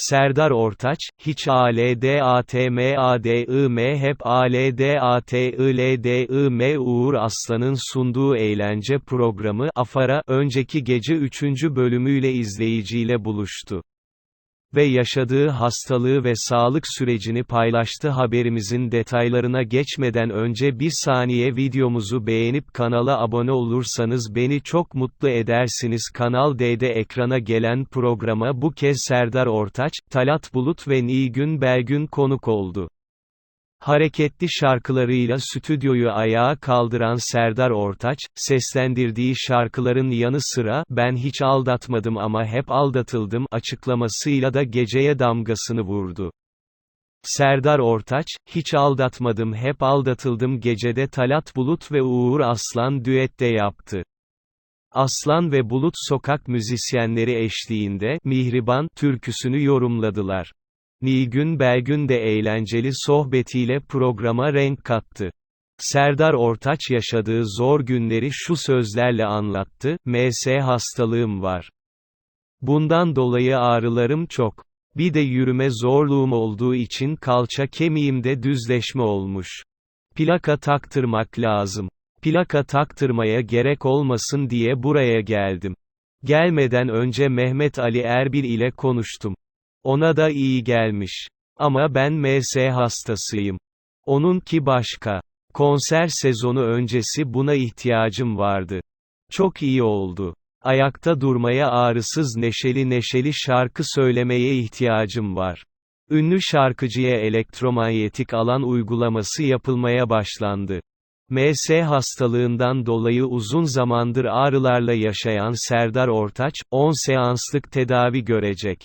Serdar Ortaç, hiç ALDATMADIM hep ALDATILDIM Uğur Aslan'ın sunduğu eğlence programı Afara, önceki gece 3. bölümüyle izleyiciyle buluştu ve yaşadığı hastalığı ve sağlık sürecini paylaştı haberimizin detaylarına geçmeden önce bir saniye videomuzu beğenip kanala abone olursanız beni çok mutlu edersiniz Kanal D'de ekrana gelen programa bu kez Serdar Ortaç, Talat Bulut ve Nilgün Belgün konuk oldu. Hareketli şarkılarıyla stüdyoyu ayağa kaldıran Serdar Ortaç, seslendirdiği şarkıların yanı sıra, ben hiç aldatmadım ama hep aldatıldım açıklamasıyla da geceye damgasını vurdu. Serdar Ortaç, hiç aldatmadım hep aldatıldım gecede Talat Bulut ve Uğur Aslan düette yaptı. Aslan ve Bulut sokak müzisyenleri eşliğinde, Mihriban, türküsünü yorumladılar. Nilgün Belgün de eğlenceli sohbetiyle programa renk kattı. Serdar Ortaç yaşadığı zor günleri şu sözlerle anlattı, MS hastalığım var. Bundan dolayı ağrılarım çok. Bir de yürüme zorluğum olduğu için kalça kemiğimde düzleşme olmuş. Plaka taktırmak lazım. Plaka taktırmaya gerek olmasın diye buraya geldim. Gelmeden önce Mehmet Ali Erbil ile konuştum. Ona da iyi gelmiş. Ama ben MS hastasıyım. Onunki başka. Konser sezonu öncesi buna ihtiyacım vardı. Çok iyi oldu. Ayakta durmaya ağrısız neşeli neşeli şarkı söylemeye ihtiyacım var. Ünlü şarkıcıya elektromanyetik alan uygulaması yapılmaya başlandı. MS hastalığından dolayı uzun zamandır ağrılarla yaşayan Serdar Ortaç, 10 seanslık tedavi görecek.